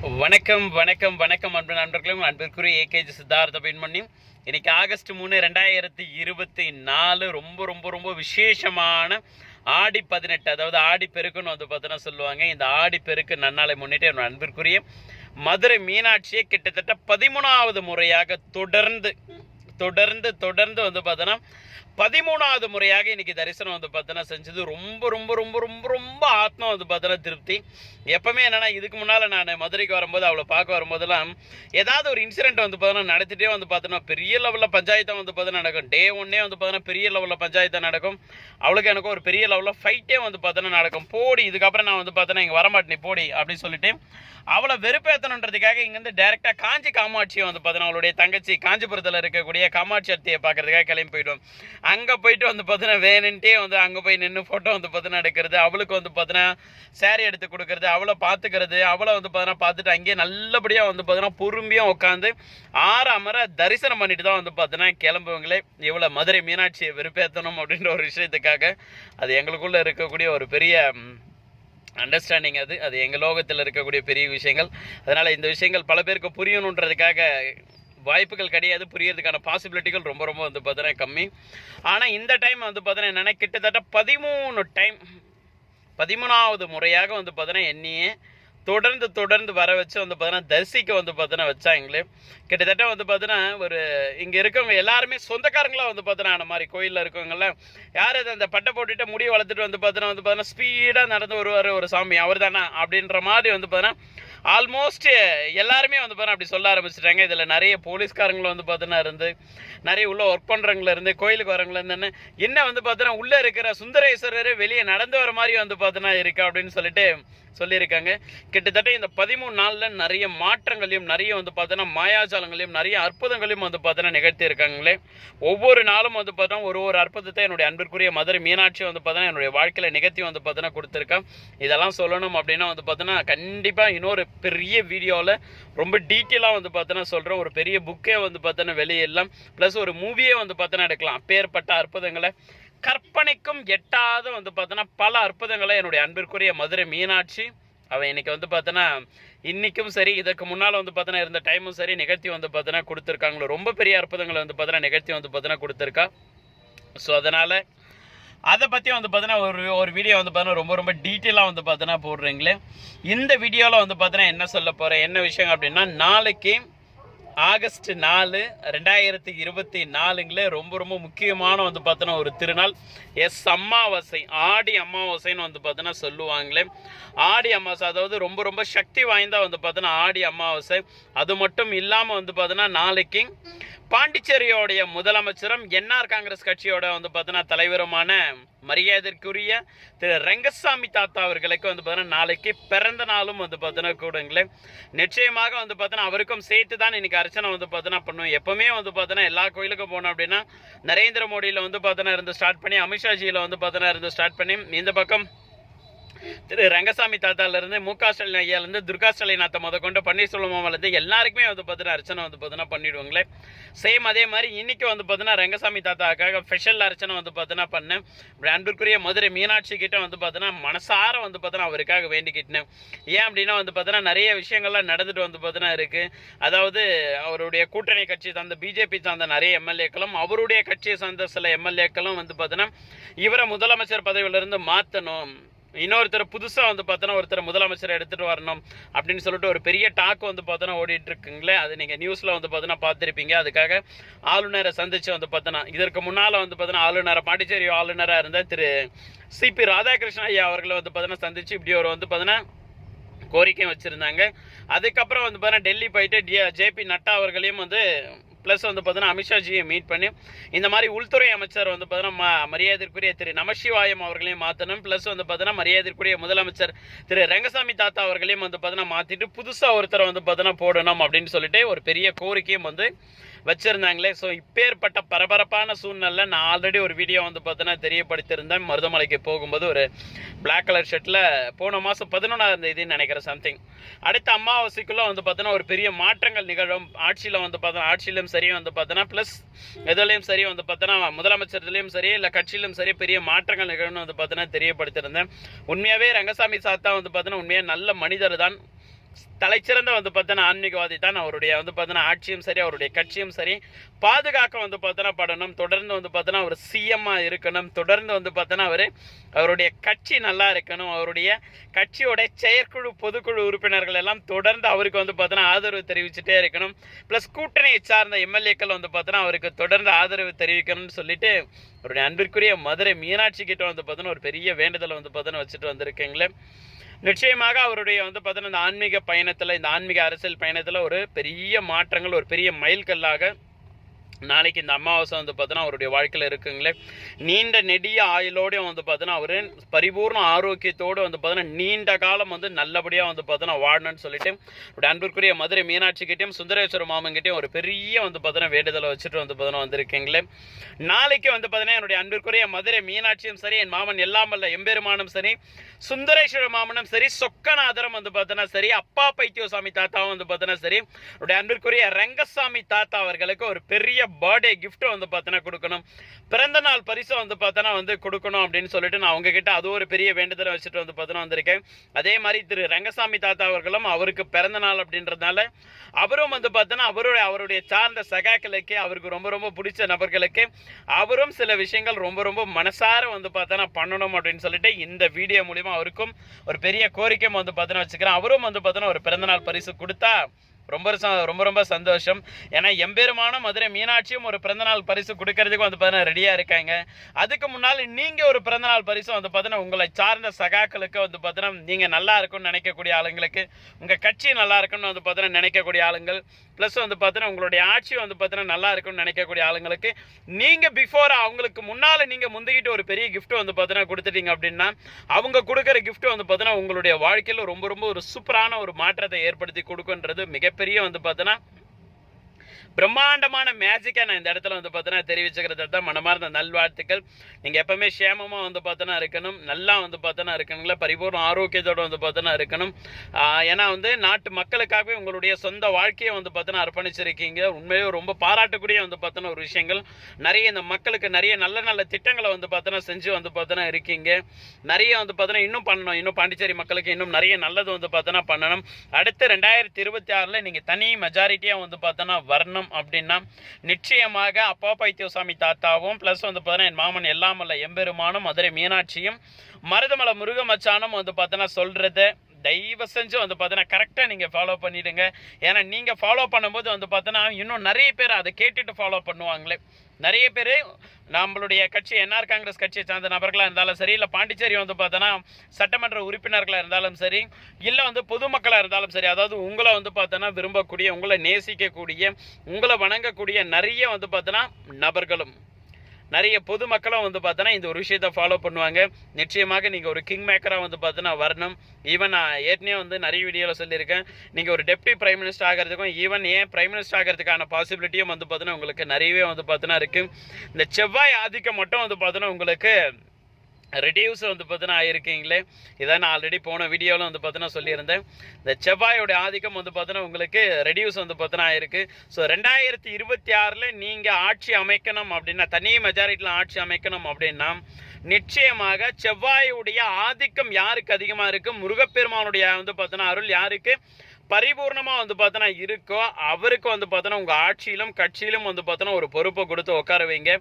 வணக்கம் வணக்கம் வணக்கம் அன்பு நண்பர்களும் அன்பிற்குரிய ஏகேஜி சித்தார்த்த பெண்மணி. இன்னைக்கு ஆகஸ்ட் மூணு ரெண்டாயிரத்தி இருபத்தி நாலு. ரொம்ப ரொம்ப ரொம்ப விசேஷமான ஆடி பதினெட்டு அதாவது ஆடி பெருக்குன்னு வந்து பார்த்தோன்னா சொல்லுவாங்க. இந்த ஆடி பெருக்கு நன்னாளை முன்னிட்டு என்னோட அன்பிற்குரிய மதுரை மீனாட்சியை கிட்டத்தட்ட பதிமூணாவது முறையாக தொடர்ந்து தொடர்ந்து தொடர்ந்து வந்து பார்த்தோன்னா பதிமூணாவது முறையாக இன்னைக்கு தரிசனம் வந்து பார்த்தோன்னா செஞ்சது. ரொம்ப ரொம்ப ரொம்ப ரொம்ப ரொம்ப ஆத்மா வந்து பார்த்தோன்னா திருப்தி. எப்பவுமே என்னன்னா இதுக்கு முன்னால் நான் மதுரைக்கு வரும்போது அவளை பார்க்க வரும்போதெல்லாம் ஏதாவது ஒரு இன்சிடென்ட் வந்து பார்த்தோன்னா நடத்திட்டே வந்து பார்த்தோன்னா பெரிய லெவலில் பஞ்சாயத்தாக வந்து பார்த்தோன்னா நடக்கும். டே ஒன்னே வந்து பார்த்தோன்னா பெரிய லெவலில் பஞ்சாயத்தாக நடக்கும். அவளுக்கு எனக்கு ஒரு பெரிய லெவலில் ஃபைட்டே வந்து பார்த்தோன்னா நடக்கும். போடி இதுக்கப்புறம் நான் வந்து பார்த்தோன்னா இங்கே வரமாட்டேன் போடி அப்படின்னு சொல்லிட்டு அவளை வெறுப்பேற்றணுன்றதுக்காக இங்கேருந்து டேரெக்டாக காஞ்சி காமாட்சியை வந்து பார்த்தோன்னா அவளுடைய தங்கச்சி காஞ்சிபுரத்தில் இருக்கக்கூடிய காமாட்சி அர்த்தியை பார்க்குறதுக்காக கிளம்பி போயிடும் அங்கே போயிட்டு வந்து பார்த்தீங்கன்னா வேணுன்ட்டே வந்து அங்கே போய் நின்று ஃபோட்டோ வந்து பார்த்தீங்கன்னா எடுக்கிறது அவளுக்கு வந்து பார்த்தீங்கன்னா சேரீ எடுத்து கொடுக்கறது அவளை பார்த்துக்கிறது அவளை வந்து பார்த்தீங்கன்னா பார்த்துட்டு அங்கேயே நல்லபடியாக வந்து பார்த்தீங்கன்னா பொறுமையாக உட்காந்து ஆற அமர தரிசனம் பண்ணிட்டு தான் வந்து பார்த்தீங்கன்னா கிளம்புவங்களே. இவ்வளோ மதுரை மீனாட்சியை வெறுப்பேற்றணும் அப்படின்ற ஒரு விஷயத்துக்காக அது எங்களுக்குள்ளே இருக்கக்கூடிய ஒரு பெரிய அண்டர்ஸ்டாண்டிங் அது. அது எங்கள் லோகத்தில் இருக்கக்கூடிய பெரிய விஷயங்கள். அதனால் இந்த விஷயங்கள் பல பேருக்கு புரியணுன்றதுக்காக வாய்ப்புகள் கிடையாது புரியறதுக்கான பாசிபிலிட்டிகள் ரொம்ப ரொம்ப வந்து பார்த்தீங்கன்னா கம்மி. ஆனால் இந்த டைம் வந்து பார்த்தீங்கன்னா என்னென்னா கிட்டத்தட்ட பதிமூணு டைம் பதிமூணாவது முறையாக வந்து பார்த்தீங்கன்னா என்னையே தொடர்ந்து தொடர்ந்து வர வச்சு வந்து பார்த்தீங்கன்னா தரிசிக்க வந்து பார்த்தீங்கன்னா வச்சாங்களே. கிட்டத்தட்ட வந்து பார்த்தீங்கன்னா ஒரு இங்கே இருக்கவங்க எல்லாருமே சொந்தக்காரங்களாக வந்து பார்த்தீங்கன்னா அந்த மாதிரி கோயிலில் இருக்கவங்கெல்லாம் யார் அது அந்த பட்டை போட்டுட்டு முடியை வளர்த்துட்டு வந்து பார்த்தீங்கன்னா வந்து பார்த்தீங்கன்னா ஸ்பீடாக நடந்து வருவார் ஒரு சாமி. அவர் தானே அப்படின்ற மாதிரி வந்து பார்த்தீங்கன்னா ஆல்மோஸ்ட் எல்லாருமே வந்து பார்த்தீங்கன்னா அப்படி சொல்ல ஆரம்பிச்சிட்டாங்க. இதில் நிறைய போலீஸ்காரங்களும் வந்து பார்த்தீங்கன்னா இருந்து நிறைய உள்ள ஒர்க் பண்ணுறவங்கள இருந்து கோயிலுக்கு வரவங்கள இருந்து என்ன வந்து பார்த்தீங்கன்னா உள்ளே இருக்கிற சுந்தரேஸ்வரர் வெளியே நடந்து வர மாதிரி வந்து பார்த்தீங்கன்னா இருக்கு அப்படின்னு சொல்லிட்டு சொல்லியிருக்காங்க. கிட்டத்தட்ட இந்த பதிமூணு நாளில் நிறைய மாற்றங்களையும் நிறைய வந்து பார்த்தோன்னா மாயாஜாலங்களையும் நிறைய அற்புதங்களையும் வந்து பார்த்தோன்னா நிகழ்த்தியிருக்காங்களே. ஒவ்வொரு நாளும் வந்து பார்த்தோன்னா ஒரு ஒரு அற்புதத்தை என்னுடைய அன்பிற்குரிய மதுரை மீனாட்சி வந்து பார்த்தோன்னா என்னுடைய வாழ்க்கையில் நிகழ்த்தி வந்து பார்த்தோன்னா கொடுத்துருக்கேன். இதெல்லாம் சொல்லணும் அப்படின்னா வந்து பார்த்தோன்னா கண்டிப்பாக இன்னொரு பெரிய வீடியோவில் ரொம்ப டீட்டெயிலாக வந்து பார்த்தோன்னா சொல்கிறேன் ஒரு பெரிய புக்கே வந்து பார்த்தோன்னா வெளியிடலாம் ப்ளஸ் ஒரு மூவியே வந்து பார்த்தோன்னா எடுக்கலாம். அப்பேற்பட்ட அற்புதங்களை. கற்பனைக்கும் எட்டாத வந்து பார்த்தோன்னா பல அற்புதங்களை என்னுடைய அன்பிற்குரிய மதுரை மீனாட்சி அவன் இன்றைக்கி வந்து பார்த்தோன்னா இன்றைக்கும் சரி இதற்கு முன்னால் வந்து பார்த்தோன்னா இருந்த டைமும் சரி நிகழ்த்தி வந்து பார்த்தோன்னா கொடுத்துருக்காங்களோ. ரொம்ப பெரிய அற்புதங்களை வந்து பார்த்தோன்னா நிகழ்த்தி வந்து பார்த்தோன்னா கொடுத்துருக்கா. ஸோ அதனால் அதை பற்றி வந்து பார்த்தோன்னா ஒரு ஒரு வீடியோ வந்து பார்த்தோன்னா ரொம்ப ரொம்ப டீட்டெயிலாக வந்து பார்த்தோன்னா போடுறீங்களே. இந்த வீடியோவில் வந்து பார்த்தோன்னா என்ன சொல்ல போகிறேன் என்ன விஷயம் அப்படின்னா நாளைக்கு ஆகஸ்ட் நாலு ரெண்டாயிரத்தி இருபத்தி நாலுங்களே ரொம்ப ரொம்ப முக்கியமான வந்து பார்த்தோன்னா ஒரு திருநாள். எஸ் அமாவாசை ஆடி அமாவாசைன்னு வந்து பார்த்தோன்னா சொல்லுவாங்களே. ஆடி அமாவாசை அதாவது ரொம்ப ரொம்ப சக்தி வாய்ந்தா வந்து பார்த்தோன்னா ஆடி அமாவாசை அது மட்டும் இல்லாமல் வந்து பார்த்தோன்னா நாளைக்கு பாண்டிச்சேரியோடைய முதலமைச்சரும் என்ஆர் காங்கிரஸ் கட்சியோட வந்து பார்த்தீங்கன்னா தலைவருமான மரியாதைக்குரிய திரு ரங்கசாமி தாத்தா அவர்களுக்கு வந்து பார்த்தீங்கன்னா நாளைக்கு பிறந்த நாளும் வந்து பார்த்தீங்கன்னா கூடுங்களேன். நிச்சயமாக வந்து பார்த்தீங்கன்னா அவருக்கும் சேர்த்து தான் இன்னைக்கு அர்ச்சனை வந்து பார்த்தோன்னா பண்ணுவோம். எப்பவுமே வந்து பார்த்தீங்கன்னா எல்லா கோயிலுக்கும் போனோம் அப்படின்னா நரேந்திர மோடியில் வந்து பார்த்தீங்கன்னா இருந்து ஸ்டார்ட் பண்ணி அமித்ஷாஜியில் வந்து பார்த்தீங்கன்னா இருந்து ஸ்டார்ட் பண்ணி இந்த பக்கம் திரு ரங்கசாமி தாத்தாலேருந்து மு க ஸ்டாலின் ஐயாலேருந்து துர்கா ஸ்டாலினாத்தை முத கொண்டு பன்னீர்செல்வம் மாமலேருந்து எல்லாருக்குமே வந்து பார்த்தீங்கன்னா அர்ச்சனை வந்து பார்த்தீங்கன்னா பண்ணிவிடுவாங்களே சேம் அதே மாதிரி இன்றைக்கி வந்து பார்த்தீங்கன்னா ரங்கசாமி தாத்தாக்காக ஸ்பெஷல் அர்ச்சனை வந்து பார்த்தீங்கன்னா பண்ணேன் இப்படி அன்பிற்குரிய மதுரை மீனாட்சி கிட்ட வந்து பார்த்தீங்கன்னா மனசார வந்து பார்த்தீங்கன்னா அவருக்காக வேண்டிக்கிட்டேன். ஏன் அப்படின்னா வந்து பார்த்தீங்கன்னா நிறைய விஷயங்கள்லாம் நடந்துட்டு வந்து பார்த்தீங்கன்னா இருக்குது அதாவது அவருடைய கூட்டணி கட்சி சார்ந்த பிஜேபி சார்ந்த நிறைய எம்எல்ஏக்களும் அவருடைய கட்சியை சார்ந்த சில எம்எல்ஏக்களும் வந்து பார்த்தீங்கன்னா இவரை முதலமைச்சர் பதவியிலிருந்து மாற்றணும் இன்னொருத்தர் புதுசாக வந்து பார்த்தோன்னா ஒருத்தர் முதலமைச்சரை எடுத்துகிட்டு வரணும் அப்படின்னு சொல்லிட்டு ஒரு பெரிய டாக் வந்து பார்த்தோன்னா ஓடிட்டு இருக்குங்களே. அது நீங்கள் நியூஸில் வந்து பார்த்தோன்னா பார்த்துருப்பீங்க. அதுக்காக ஆளுநரை சந்திச்சு வந்து பார்த்தோன்னா இதற்கு முன்னால் வந்து பார்த்தோன்னா ஆளுநரை பாண்டிச்சேரி ஆளுநராக இருந்த திரு சிபி ராதாகிருஷ்ணன் ஐயா அவர்களை வந்து பார்த்தோன்னா சந்திச்சு இப்படி ஒரு வந்து பார்த்தோன்னா கோரிக்கையும் வச்சுருந்தாங்க. அதுக்கப்புறம் வந்து பார்த்தீங்கன்னா டெல்லி போயிட்டு டி ஜேபி நட்டா அவர்களையும் வந்து ப்ளஸ் வந்து பார்த்தீங்கன்னா அமித்ஷாஜியை மீட் பண்ணி இந்த மாதிரி உள்துறை அமைச்சர் வந்து பார்த்தீங்கன்னா மரியாதைக்குரிய திரு நமசிவாயம் அவர்களையும் மாற்றணும் ப்ளஸ் வந்து பார்த்தீங்கன்னா மரியாதைக்குரிய முதலமைச்சர் திரு ரங்கசாமி தாத்தா அவர்களையும் வந்து பார்த்தீங்கன்னா மாற்றிட்டு புதுசாக ஒருத்தரை வந்து பார்த்தீங்கன்னா போடணும் அப்படின்னு சொல்லிட்டு ஒரு பெரிய கோரிக்கையும் வந்து வச்சுருந்தாங்களே. ஸோ இப்பேற்பட்ட பரபரப்பான சூழ்நிலை நான் ஆல்ரெடி ஒரு வீடியோ வந்து பார்த்தோன்னா தெரியப்படுத்தியிருந்தேன். மருதமலைக்கு போகும்போது ஒரு பிளாக் கலர் ஷர்ட்டில் போன மாதம் பதினொன்றாம் தேதின்னு நினைக்கிறேன் சம்திங் அடுத்த அமாவாசைக்குள்ளே வந்து பார்த்தோன்னா ஒரு பெரிய மாற்றங்கள் நிகழும். ஆட்சியில் வந்து பார்த்தோன்னா ஆட்சியிலும் சரி வந்து பார்த்தோன்னா ப்ளஸ் இதுலேயும் சரி வந்து பார்த்தோன்னா முதலமைச்சர்லேயும் சரி இல்லை கட்சியிலும் சரி பெரிய மாற்றங்கள் நிகழும்னு வந்து பார்த்தோன்னா தெரியப்படுத்தியிருந்தேன். உண்மையாகவே ரங்கசாமி சாத்தா வந்து பார்த்தோன்னா உண்மையாக நல்ல மனிதர் தான். தலைச்சிறந்த வந்து பார்த்தோன்னா ஆன்மீகவாதி தான். அவருடைய வந்து பார்த்தோன்னா ஆட்சியும் சரி அவருடைய கட்சியும் சரி. பாதுகாக்க வந்து பார்த்தோன்னா படணும். தொடர்ந்து வந்து பார்த்தோன்னா அவர் சிஎம்மாக இருக்கணும். தொடர்ந்து வந்து பார்த்தோன்னா அவர் அவருடைய கட்சி நல்லா இருக்கணும். அவருடைய கட்சியோட செயற்குழு பொதுக்குழு உறுப்பினர்கள் எல்லாம் தொடர்ந்து அவருக்கு வந்து பார்த்தோன்னா ஆதரவு தெரிவிச்சுட்டே இருக்கணும். ப்ளஸ் கூட்டணியை சார்ந்த எம்எல்ஏக்கள் வந்து பார்த்தோன்னா அவருக்கு தொடர்ந்து ஆதரவு தெரிவிக்கணும்னு சொல்லிட்டு அவருடைய அன்பிற்குரிய மதுரை மீனாட்சி கிட்ட வந்து பார்த்தோன்னா ஒரு பெரிய வேண்டுதலை வந்து பார்த்தோன்னா வச்சுட்டு வந்திருக்கீங்களே. நிச்சயமாக அவருடைய வந்து பார்த்தோன்னா இந்த ஆன்மீக பயணத்தில் இந்த ஆன்மீக அரசியல் பயணத்தில் ஒரு பெரிய மாற்றங்கள் ஒரு பெரிய மைல்கல்லாக நாளைக்கு இந்த அமாவாசை வந்து பார்த்தோன்னா அவருடைய வாழ்க்கையில் இருக்குங்களே. நீண்ட நெடிய ஆயுளோடையும் வந்து பார்த்தோன்னா அவர் பரிபூர்ண ஆரோக்கியத்தோடு வந்து பார்த்தோன்னா நீண்ட காலம் வந்து நல்லபடியாக வந்து பார்த்தோன்னா வாழணும்னு சொல்லிட்டு அவருடைய அன்பிற்குரிய மதுரை மீனாட்சிக்கிட்டையும் சுந்தரேஸ்வர மாமன்கிட்டையும் ஒரு பெரிய வந்து பார்த்தோன்னா வேண்டுதலை வச்சுட்டு வந்து பார்த்தோன்னா வந்திருக்கீங்களே. நாளைக்கு வந்து பார்த்தோன்னா என்னுடைய அன்பிற்குரிய மதுரை மீனாட்சியும் சரி என் மாமன் எல்லாம் அல்ல எம்பெருமானும் சரி சுந்தரேஸ்வர மாமனும் சரி சொக்கநாதரம் வந்து பார்த்தோன்னா சரி அப்பா பைத்தியசாமி தாத்தாவும் வந்து பார்த்தோன்னா சரி என்னுடைய அன்பிற்குரிய ரங்கசாமி தாத்தா அவர்களுக்கு ஒரு பெரிய பர்த்டே gift வந்து பார்த்தோன்னா கொடுக்கணும். பிறந்த நாள் பரிசு வந்து பார்த்தோன்னா வந்து கொடுக்கணும் அப்படின்னு சொல்லிட்டு நான் உங்ககிட்ட அது ஒரு பெரிய வேண்டுதலை வச்சுட்டு வந்து பார்த்தோன்னா வந்திருக்கேன். அதே மாதிரி திரு ரங்கசாமி தாத்தா அவர்களும் அவருக்கு பிறந்த நாள் அப்படின்றதுனால அவரும் வந்து பார்த்தோன்னா அவருடைய அவருடைய சார்ந்த சகாக்களுக்கு அவருக்கு ரொம்ப ரொம்ப பிடிச்ச நபர்களுக்கு அவரும் சில விஷயங்கள் ரொம்ப ரொம்ப மனசார வந்து பார்த்தோன்னா பண்ணணும் அப்படின்னு சொல்லிட்டு இந்த வீடியோ மூலிமா அவருக்கும் ஒரு பெரிய கோரிக்கையும் வந்து பார்த்தோன்னா வச்சுக்கிறேன். அவரும் வந்து பார்த்தோன்னா ஒரு பிறந்தநாள் பரிசு கொடுத்தா ரொம்ப ரொம்ப ரொம்ப சந்தோஷம். ஏன்னா எம்பெருமான மதுரை மீனாட்சியும் ஒரு பிறந்தநாள் பரிசு கொடுக்கறதுக்கு வந்து பார்த்தீங்கன்னா ரெடியாக இருக்காங்க. அதுக்கு முன்னால் நீங்கள் ஒரு பிறந்தநாள் பரிசு வந்து பார்த்தீங்கன்னா உங்களை சார்ந்த சகாக்களுக்கு வந்து பார்த்தீங்கன்னா நீங்கள் நல்லா இருக்கும்னு நினைக்கக்கூடிய ஆளுங்களுக்கு உங்கள் கட்சி நல்லா இருக்குன்னு வந்து பார்த்தீங்கன்னா நினைக்கக்கூடிய ஆளுங்கள். ப்ளஸ் வந்து பார்த்தீங்கன்னா உங்களுடைய ஆட்சி வந்து பார்த்தீங்கன்னா நல்லா இருக்கும்னு நினைக்கக்கூடிய ஆளுங்களுக்கு நீங்கள் பிஃபோர் அவங்களுக்கு முன்னால் நீங்கள் முந்திக்கிட்டு ஒரு பெரிய கிஃப்ட் வந்து பார்த்தீங்கன்னா கொடுத்துட்டீங்க அப்படின்னா அவங்க கொடுக்குற கிஃப்ட் வந்து பார்த்தீங்கன்னா உங்களுடைய வாழ்க்கையில் ரொம்ப ரொம்ப ஒரு சூப்பரான ஒரு மாற்றத்தை ஏற்படுத்தி கொடுக்குன்றது மிகப்பெரிய வந்து பார்த்தீங்கன்னா பிரம்மாண்டமான மேஜிக்கை நான் இந்த இடத்துல வந்து பார்த்தோன்னா தெரிவிச்சுக்கிறது தான் மனமார்ந்த நல்வாழ்த்துக்கள் நீங்கள் எப்போவுமே சேமமாக வந்து பார்த்தோன்னா இருக்கணும் நல்லா வந்து பார்த்தோன்னா இருக்கணுங்களா பரிபூர்ண ஆரோக்கியத்தோடு வந்து பார்த்தோன்னா இருக்கணும் ஏன்னா வந்து நாட்டு மக்களுக்காகவே உங்களுடைய சொந்த வாழ்க்கையை வந்து பார்த்தோன்னா அர்ப்பணிச்சிருக்கீங்க உண்மையிலேயே ரொம்ப பாராட்டக்கூடிய வந்து பார்த்தோன்னா ஒரு விஷயங்கள் நிறைய இந்த மக்களுக்கு நிறைய நல்ல நல்ல திட்டங்களை வந்து பார்த்தோன்னா செஞ்சு வந்து பார்த்தோன்னா இருக்கீங்க நிறைய வந்து பார்த்தோன்னா இன்னும் பண்ணணும் இன்னும் பாண்டிச்சேரி மக்களுக்கு இன்னும் நிறைய நல்லது வந்து பார்த்தோன்னா பண்ணணும் அடுத்து ரெண்டாயிரத்தி இருபத்தி ஆறில் நீங்கள் தனி மெஜாரிட்டியாக வந்து பார்த்தோன்னா வரணும் அப்படின்னா நிச்சயமாக அப்பா பைத்தியசாமி தாத்தாவும் ப்ளஸ் வந்து பார்த்தீங்கன்னா என் மாமன் எல்லாமல்ல எம்பெருமானும் மதுரை மீனாட்சியும் மருதமலை முருகமச்சானும் வந்து பார்த்தோன்னா சொல்கிறது தயவு செஞ்சு வந்து பார்த்தீங்கன்னா கரெக்டாக நீங்கள் ஃபாலோ பண்ணிவிடுங்க ஏன்னா நீங்கள் ஃபாலோ பண்ணும்போது வந்து பார்த்தோன்னா இன்னும் நிறைய பேர் அதை கேட்டுட்டு ஃபாலோ பண்ணுவாங்களே. நிறைய பேர் நம்மளுடைய கட்சி என்ஆர் காங்கிரஸ் கட்சியை சார்ந்த நபர்களாக இருந்தாலும் சரி இல்லை பாண்டிச்சேரி வந்து பார்த்தோன்னா சட்டமன்ற உறுப்பினர்களாக இருந்தாலும் சரி இல்லை வந்து பொதுமக்களாக இருந்தாலும் சரி அதாவது உங்களை வந்து பார்த்தோன்னா விரும்பக்கூடிய உங்களை நேசிக்கக்கூடிய உங்களை வணங்கக்கூடிய நிறைய வந்து பார்த்தோன்னா நபர்களும் நிறைய பொதுமக்களும் வந்து பார்த்தோன்னா இந்த ஒரு விஷயத்தை ஃபாலோ பண்ணுவாங்க. நிச்சயமாக நீங்கள் ஒரு கிங் மேக்கராக வந்து பார்த்தோன்னா வரணும். ஈவன் நான் ஏற்கனவே வந்து நிறைய வீடியோவில் சொல்லியிருக்கேன். நீங்கள் ஒரு டெப்டி பிரைம் மினிஸ்டர் ஆகிறதுக்கும் ஈவன் ஏன் பிரைம் மினிஸ்டர் ஆகிறதுக்கான பாசிபிலிட்டியும் வந்து பார்த்தோன்னா உங்களுக்கு நிறையவே வந்து பார்த்தோன்னா இருக்குது இந்த செவ்வாய் ஆதிக்கம் மட்டும் வந்து பார்த்தோன்னா உங்களுக்கு ரெடியூஸ் வந்து பார்த்தீங்கன்னா ஆயிருக்கீங்களே. இதான் நான் ஆல்ரெடி போன வீடியோவில் வந்து பார்த்தீங்கன்னா சொல்லியிருந்தேன். இந்த செவ்வாயோட ஆதிக்கம் வந்து பார்த்தீங்கன்னா உங்களுக்கு ரெடியூஸ் வந்து பார்த்தீங்கன்னா ஆயிருக்கு. ஸோ ரெண்டாயிரத்தி இருபத்தி ஆறில் நீங்கள் ஆட்சி அமைக்கணும் அப்படின்னா தனி மெஜாரிட்டியில் ஆட்சி அமைக்கணும் அப்படின்னா நிச்சயமாக செவ்வாயுடைய ஆதிக்கம் யாருக்கு அதிகமாக இருக்குது முருகப்பெருமானுடைய வந்து பார்த்தோன்னா அருள் யாருக்கு? பரிபூர்ணமாக வந்து பார்த்தோன்னா இருக்கோ அவருக்கு வந்து பார்த்தோன்னா உங்கள் ஆட்சியிலும் கட்சியிலும் வந்து பார்த்தோன்னா ஒரு பொறுப்பை கொடுத்து உட்கார வைங்க.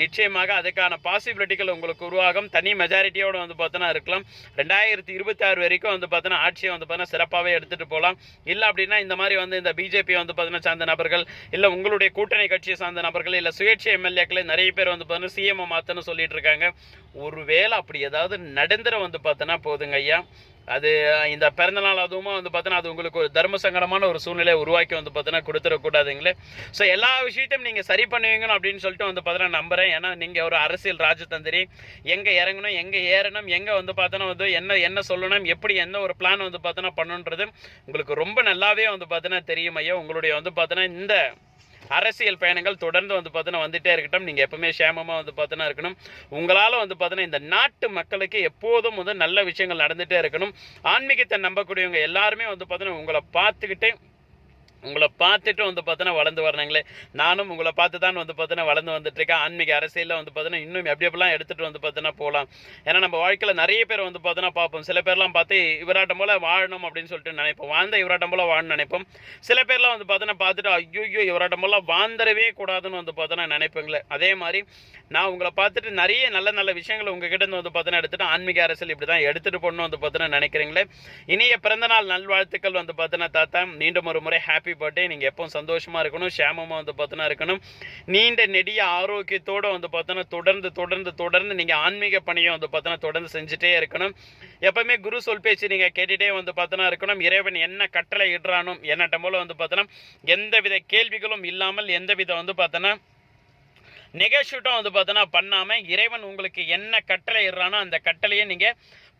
நிச்சயமாக அதுக்கான பாசிபிலிட்டிகள் உங்களுக்கு உருவாகும். தனி மெஜாரிட்டியோட வந்து பார்த்தோன்னா இருக்கலாம். ரெண்டாயிரத்தி இருபத்தி ஆறு வரைக்கும் வந்து பார்த்தோன்னா ஆட்சியை வந்து பார்த்தோன்னா சிறப்பாகவே எடுத்துகிட்டு போகலாம். இல்லை அப்படின்னா இந்த மாதிரி வந்து இந்த பிஜேபி வந்து பார்த்தோன்னா சார்ந்த நபர்கள் இல்லை உங்களுடைய கூட்டணி கட்சியை சார்ந்த நபர்கள் இல்லை சுயேட்சை எம்எல்ஏக்களை நிறைய பேர் வந்து பார்த்தோன்னா சிஎம்ஓ மாற்றணும்னு சொல்லிட்டு இருக்காங்க. ஒருவேளை அப்படி ஏதாவது நடந்துற வந்து பார்த்தோன்னா போதுங்க ஐயா. அது இந்த பிறந்தநாள் அதுவும் வந்து பார்த்தோன்னா அது உங்களுக்கு ஒரு தர்ம சங்கடமான ஒரு சூழ்நிலையை உருவாக்கி வந்து பார்த்தோன்னா கொடுத்துடக்கூடாதுங்களே. ஸோ எல்லா விஷயத்தையும் நீங்கள் சரி பண்ணுவீங்கன்னு அப்படின்னு சொல்லிட்டு வந்து பார்த்தோன்னா நம்புறேன். ஏன்னா நீங்கள் ஒரு அரசியல் ராஜதந்திரி. எங்கே இறங்கணும் எங்கே ஏறணும் எங்கே வந்து பார்த்தோன்னா வந்து என்ன என்ன சொல்லணும் எப்படி எந்த ஒரு பிளான் வந்து பார்த்தோன்னா பண்ணணுன்றது உங்களுக்கு ரொம்ப நல்லாவே வந்து பார்த்தோன்னா தெரியும் ஐயா. உங்களுடைய வந்து பார்த்தோன்னா இந்த அரசியல் பயணங்கள் தொடர்ந்து வந்து பார்த்தினா வந்துட்டே இருக்கட்டும். நீங்கள் எப்பவுமே சேமமாக வந்து பார்த்தோன்னா இருக்கணும். உங்களால் வந்து பார்த்தோன்னா இந்த நாட்டு மக்களுக்கு எப்போதும் வந்து நல்ல விஷயங்கள் நடந்துகிட்டே இருக்கணும். ஆன்மீகத்தை நம்பக்கூடியவங்க எல்லாருமே வந்து பார்த்தோன்னா உங்களை பார்த்துக்கிட்டே உங்களை பார்த்துட்டு வந்து பார்த்தோன்னா வளர்ந்து வரணுங்களே நானும் உங்களை பார்த்து தான் வந்து பார்த்தோன்னா வளர்ந்து வந்துட்டுருக்கேன் ஆன்மீக அரசியலில் வந்து பார்த்தோன்னா இன்னும் எப்படி எப்படிலாம் எடுத்துகிட்டு வந்து பார்த்தோன்னா போகலாம் ஏன்னா நம்ம வாழ்க்கையில் நிறைய பேர் வந்து பார்த்தோன்னா பார்ப்போம் சில பேர்லாம் பார்த்து இவராட்டம் போல் வாழணும் அப்படின்னு சொல்லிட்டு நினைப்போம் வாழ்ந்த இவராட்டம் போல் வாழணும் நினைப்போம் சில பேர்லாம் வந்து பார்த்தோன்னா பார்த்துட்டு ஐயோ இவராட்டம் போல் வாழ்ந்துடவே கூடாதுன்னு வந்து பார்த்தோன்னா நினைப்பீங்களே அதே மாதிரி நான் உங்களை பார்த்துட்டு நிறைய நல்ல நல்ல விஷயங்களை உங்ககிட்ட இருந்து வந்து பார்த்தோன்னா எடுத்துகிட்டு ஆன்மீக அரசியல் இப்படி தான் எடுத்துகிட்டு போகணும் வந்து பார்த்தோன்னா நினைக்கிறீங்களே இனிய பிறந்தநாள் நல்வாழ்த்துக்கள் வந்து பார்த்தோன்னா தாத்தா மீண்டும் ஒரு முறை ஹாப்பி பர்த்டே நீங்கள் எப்பவும் சந்தோஷமாக இருக்கணும் ஷேமமாக வந்து பார்த்தீங்கன்னா இருக்கணும். நீண்ட நெடிய ஆரோக்கியத்தோடு வந்து பார்த்தோன்னா தொடர்ந்து தொடர்ந்து தொடர்ந்து நீங்கள் ஆன்மீக பணியை வந்து பார்த்தோன்னா தொடர்ந்து செஞ்சுட்டே இருக்கணும். எப்பவுமே குரு சொல் பேச்சு நீங்கள் கேட்டுகிட்டே வந்து பார்த்தோன்னா இருக்கணும். இறைவன் என்ன கட்டளை இடுறானோ என்னட்ட போல வந்து பார்த்தோன்னா எந்தவித கேள்விகளும் இல்லாமல் எந்தவித வந்து பார்த்தோன்னா நெகோஷியேட்டும் வந்து பார்த்தோன்னா பண்ணாமல் இறைவன் உங்களுக்கு என்ன கட்டளை இடுறானோ அந்த கட்டளையை நீங்கள்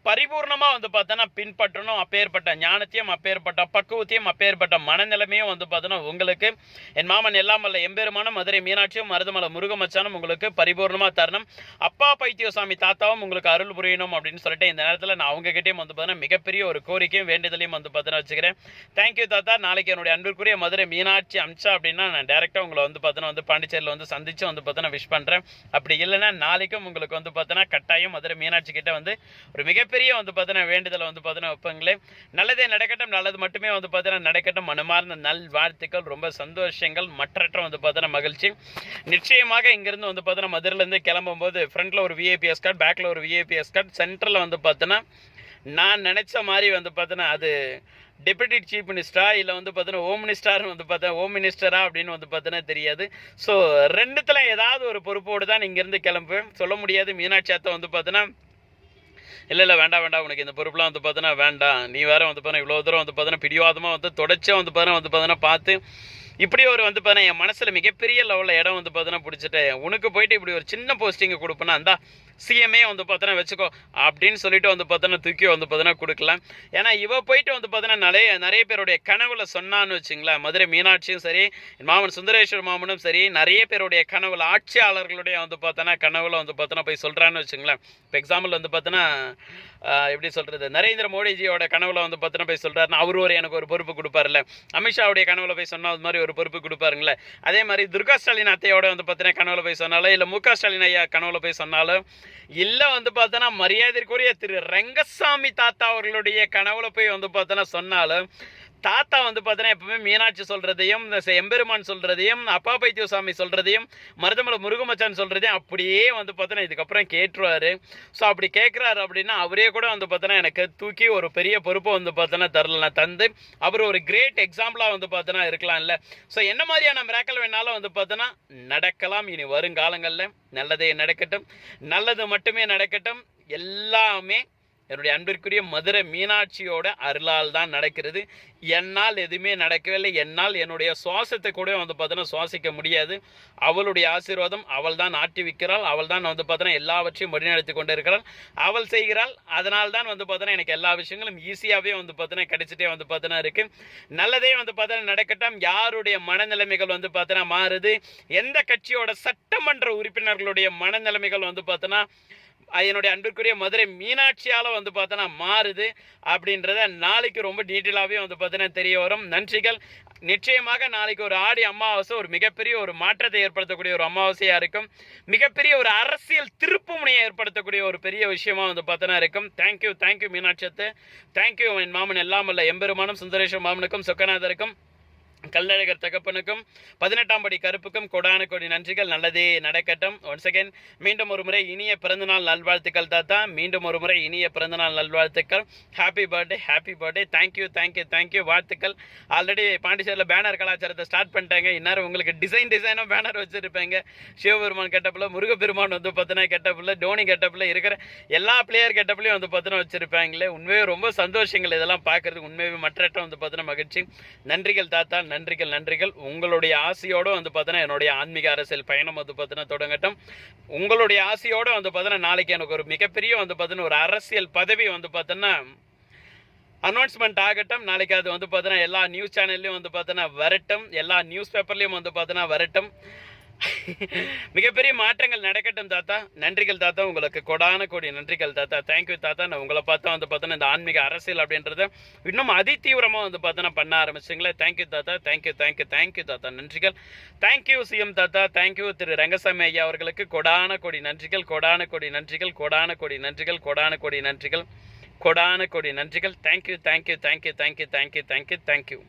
பரிபூர்ணமாக வந்து பார்த்தோன்னா பின்பற்றணும் அப்பேற்பட்ட ஞானத்தையும் அப்பேற்பட்ட பக்குவத்தையும் அப்பேற்பட்ட மனநிலைமையும் வந்து பார்த்தோன்னா உங்களுக்கு என் மாமன் எல்லாம் அல்ல எம்பெருமானும் மதுரை மீனாட்சியும் மருதமலை முருகமச்சானும் உங்களுக்கு பரிபூர்ணமாக தரணும். அப்பா பைத்தியசாமி தாத்தாவும் உங்களுக்கு அருள் புரியணும் அப்படின்னு சொல்லிட்டு இந்த நேரத்தில் நான் அவங்ககிட்டையும் வந்து பார்த்தோன்னா மிகப்பெரிய ஒரு கோரிக்கையும் வேண்டுதலையும் வந்து பார்த்தோன்னா வச்சுக்கிறேன். தேங்க்யூ தாத்தா. நாளைக்கு என்னுடைய அன்பிற்குரிய மதுரை மீனாட்சி அம்சா அப்படின்னா நான் டேரெக்டாக உங்களை வந்து பார்த்தோன்னா வந்து பாண்டிச்சேரியில் வந்து சந்திச்சு வந்து பார்த்தோன்னா விஷ் பண்ணுறேன் அப்படி இல்லைன்னா நாளைக்கும் உங்களுக்கு வந்து பார்த்தோன்னா கட்டாயம் மதுரை மீனாட்சி கிட்ட வந்து ஒரு மிக மிகப்பெரிய வந்து பார்த்தீங்கன்னா வேண்டுதலை வந்து பார்த்தீங்கன்னா வைப்பாங்களே நல்லதே நடக்கட்டும் நல்லது மட்டுமே வந்து பார்த்தீங்கன்னா நடக்கட்டும் மனமார்ந்த நல் வாழ்த்துக்கள் ரொம்ப சந்தோஷங்கள் மற்றற்ற வந்து பார்த்தீங்கன்னா மகிழ்ச்சி நிச்சயமாக இங்கேருந்து வந்து பார்த்தீங்கன்னா மதுரையிலேருந்து கிளம்பும்போது ஃப்ரண்ட்டில் ஒரு விஐபி எஸ்கார்ட் பேக்கில் ஒரு விஐபிஎஸ் கார்ட் சென்டரில் வந்து பார்த்தீங்கன்னா நான் நினச்ச மாதிரி வந்து பார்த்தீங்கன்னா அது டெபுட்டி சீஃப் மினிஸ்டரா இல்லை வந்து பார்த்தீங்கன்னா ஹோம் மினிஸ்டர்னு வந்து பார்த்தா ஹோம் மினிஸ்டரா அப்படின்னு வந்து பார்த்தீங்கன்னா தெரியாது ஸோ ரெண்டுத்தில் ஏதாவது ஒரு பொறுப்போடு தான் இங்கேருந்து கிளம்புவேன் சொல்ல முடியாது மீனாட்சி அத்தை வந்து பார்த்தீங்கன்னா இல்லை இல்லை வேண்டாம் வேண்டாம் உனக்கு இந்த பொறுப்புலாம் வந்து பார்த்தோன்னா வேண்டாம். நீ வேற வந்து பார்த்தீங்கன்னா இவ்வளோ தூரம் வந்து பார்த்தோன்னா பிடிவாதமாக வந்து தொடச்சே வந்து பார்த்தீங்கன்னா வந்து பார்த்தோன்னா பார்த்து இப்படி ஒரு வந்து பார்த்தீங்கன்னா என் மனசில் மிகப்பெரிய லெவலில் இடம் வந்து பார்த்தீங்கன்னா பிடிச்சிட்டு உனக்கு போயிட்டு இப்படி ஒரு சின்ன போஸ்டிங்கை கொடுப்பேன்னா அந்த சிஎம்ஏ வந்து பார்த்தோன்னா வச்சுக்கோ அப்படின்னு சொல்லிட்டு வந்து பார்த்தோன்னா தூக்கி வந்து பார்த்தோன்னா கொடுக்கலாம். ஏன்னா இவ போயிட்டு வந்து பார்த்தோன்னா நிறைய நிறைய பேருடைய கனவுல சொன்னான்னு வச்சுங்களேன் மதுரை மீனாட்சியும் சரி மாமன் சுந்தரேஸ்வர் மாமனும் சரி நிறைய பேருடைய கனவுல ஆட்சியாளர்களுடைய வந்து பார்த்தோன்னா கனவுல வந்து பார்த்தோன்னா போய் சொல்கிறான்னு வச்சுங்களேன். இப்போ எக்ஸாம்பிள் வந்து பார்த்தோன்னா எப்படி சொல்கிறது நரேந்திர மோடிஜியோட கனவுல வந்து பார்த்தோன்னா போய் சொல்கிறாருன்னா அவர் ஒரு எனக்கு ஒரு பொறுப்பு கொடுப்பாருல்ல. அமித்ஷாவுடைய கனவுல போய் சொன்னால் அது மாதிரி ஒரு பொறுப்பு கொடுப்பாருங்களே. அதே மாதிரி துர்கா ஸ்டாலின் அத்தையோட வந்து பார்த்தீங்கன்னா கனவுல போய் சொன்னாலும் இல்லை மு க ஸ்டாலின் ஐயா கனவுல போய் சொன்னாலும் இல்லை வந்து பார்த்தோன்னா மரியாதைக்குரிய திரு ரங்கசாமி தாத்தா அவர்களுடைய கனவுல போய் வந்து பார்த்தோன்னா சொன்னாலும் தாத்தா வந்து பார்த்தோன்னா எப்பவுமே மீனாட்சி சொல்கிறதையும் இந்த எம்பெருமான் சொல்கிறதையும் அப்பா பைத்தியசாமி சொல்கிறதையும் மருதமலை முருகமச்சான் சொல்கிறதையும் அப்படியே வந்து பார்த்தோன்னா இதுக்கப்புறம் கேட்டுருவாரு. ஸோ அப்படி கேட்குறாரு அப்படின்னா அவரே கூட வந்து பார்த்தோன்னா எனக்கு தூக்கி ஒரு பெரிய பொறுப்பை வந்து பார்த்தோன்னா தரலாம் தந்து அவர் ஒரு கிரேட் எக்ஸாம்பிளாக வந்து பார்த்தோன்னா இருக்கலாம்ல. ஸோ என்ன மாதிரியான மிராக்கல் வேணாலும் வந்து பார்த்தோன்னா நடக்கலாம். இனி வருங்காலங்களில் நல்லதே நடக்கட்டும். நல்லது மட்டுமே நடக்கட்டும். எல்லாமே என்னுடைய அன்பிற்குரிய மதுரை மீனாட்சியோட அருளால் தான் நடக்கிறது. என்னால் எதுவுமே நடக்கவில்லை. என்னால் என்னுடைய சுவாசத்தை கூட வந்து பார்த்தோன்னா சுவாசிக்க முடியாது. அவளுடைய ஆசீர்வாதம் அவள் தான் ஆட்டி வைக்கிறாள். அவள் தான் வந்து பார்த்தோன்னா எல்லாவற்றையும் வழிநடத்தி கொண்டு இருக்கிறாள் அவள் செய்கிறாள். அதனால் தான் வந்து பார்த்தோன்னா எனக்கு எல்லா விஷயங்களும் ஈஸியாகவே வந்து பார்த்தோன்னா கிடைச்சிட்டே வந்து பார்த்தோன்னா இருக்குது நல்லதே வந்து பார்த்தோன்னா நடக்கட்டும். யாருடைய மனநிலைமைகள் வந்து பார்த்தோன்னா மாறுது. எந்த கட்சியோட சட்டமன்ற உறுப்பினர்களுடைய மனநிலைமைகள் வந்து பார்த்தோன்னா என்னுடைய அன்பிற்குரிய மதுரை மீனாட்சியால் வந்து பார்த்தோன்னா மாறுது அப்படின்றத நாளைக்கு ரொம்ப டீட்டெயிலாகவே வந்து பார்த்தோன்னா தெரிய வரும். நன்றிகள். நிச்சயமாக நாளைக்கு ஒரு ஆடி அமாவாசை ஒரு மிகப்பெரிய ஒரு மாற்றத்தை ஏற்படுத்தக்கூடிய ஒரு அமாவாசையாக இருக்கும். மிகப்பெரிய ஒரு அரசியல் திருப்புமுனையை ஏற்படுத்தக்கூடிய ஒரு பெரிய விஷயமா வந்து பார்த்தோன்னா இருக்கும். தேங்க்யூ தேங்க்யூ மீனாட்சத்து தேங்க்யூ என் மாமன் எல்லாம் அல்ல. எம்பெருமானும் சுந்தரேஸ்வர மாமனுக்கும் சொக்கநாதருக்கும். கல்நழகர் தகப்பனுக்கும் பதினெட்டாம் படி கருப்புக்கும் கொடான கொடி நன்றிகள். நல்லதே நடக்கட்டும். ஒன்ஸ் அகேன் மீண்டும் ஒரு முறை இனிய பிறந்தநாள் நல்வாழ்த்துக்கள் தாத்தா. மீண்டும் ஒரு முறை இனிய பிறந்தநாள் நல்வாழ்த்துக்கள். Happy birthday happy birthday thank you thank you thank you வாழ்த்துக்கள். ஆல்ரெடி பாண்டிச்சேரியில் பேனர் கலாச்சாரத்தை ஸ்டார்ட் பண்ணிட்டாங்க. இந்நேரம் உங்களுக்கு டிசைன் டிசைனாக பேனர் வச்சுருப்பாங்க. சிவபெருமான் கெட்டப்பில் முருகப்பெருமான் வந்து பார்த்தினா கெட்டப்பில் டோனி கெட்டப்பில் இருக்கிற எல்லா பிளேயர் கெட்டப்லையும் வந்து பார்த்தீங்கன்னா வச்சுருப்பாங்களே. உண்மையே ரொம்ப சந்தோஷங்கள் இதெல்லாம் பார்க்குறதுக்கு. உண்மையாகவே மற்ற வந்து பார்த்தீங்கன்னா மகிழ்ச்சி. நன்றிகள் தாத்தா. நன்றிகள் நன்றிகள். உங்களுடைய ஆசையோடு வந்து பார்த்தீங்கன்னா என்னுடைய ஆன்மீக அரசியல் பயணம் வந்து பார்த்தீங்கன்னா தொடங்கட்டும். உங்களுடைய ஆசையோடு வந்து பார்த்தீங்கன்னா நாளைக்கு எனக்கு ஒரு மிகப்பெரிய வந்து பார்த்தீங்கன்னா ஒரு அரசியல் பதவி வந்து பார்த்தீங்கன்னா அனௌன்ஸ்மெண்ட் ஆகட்டும். நாளைக்கு அது வந்து பார்த்தீங்கன்னா எல்லா நியூஸ் சேனல்லையும் வந்து பார்த்தீங்கன்னா வரட்டும். எல்லா நியூஸ் பேப்பர்லேயும் வந்து பார்த்தீங்கன்னா வரட்டும். மிகப்பெரிய மாற்றங்கள் நடக்கட்டும் தாத்தா. நன்றிகள் தாத்தா. உங்களுக்கு கொடான கொடி நன்றிகள் தாத்தா. தேங்க்யூ தாத்தா. நான் உங்களை பார்த்தா வந்து பார்த்தோன்னா இந்த ஆன்மீக அரசியல் அப்படின்றத இன்னும் அதிதீவிரமாக வந்து பார்த்தோன்னா பண்ண ஆரம்பிச்சிங்களே தேங்க்யூ தாத்தா. Thank you thank you thank you தாத்தா. நன்றிகள். தேங்க்யூ சிஎம் தாத்தா. தேங்க்யூ திரு ரங்கசாமி ஐயா அவர்களுக்கு கொடான கொடி நன்றிகள் கொடான கொடி நன்றிகள் கொடான கொடி நன்றிகள் கொடான கொடி நன்றிகள் கொடான கொடி நன்றிகள். Thank you thank you thank you thank you thank you thank you thank you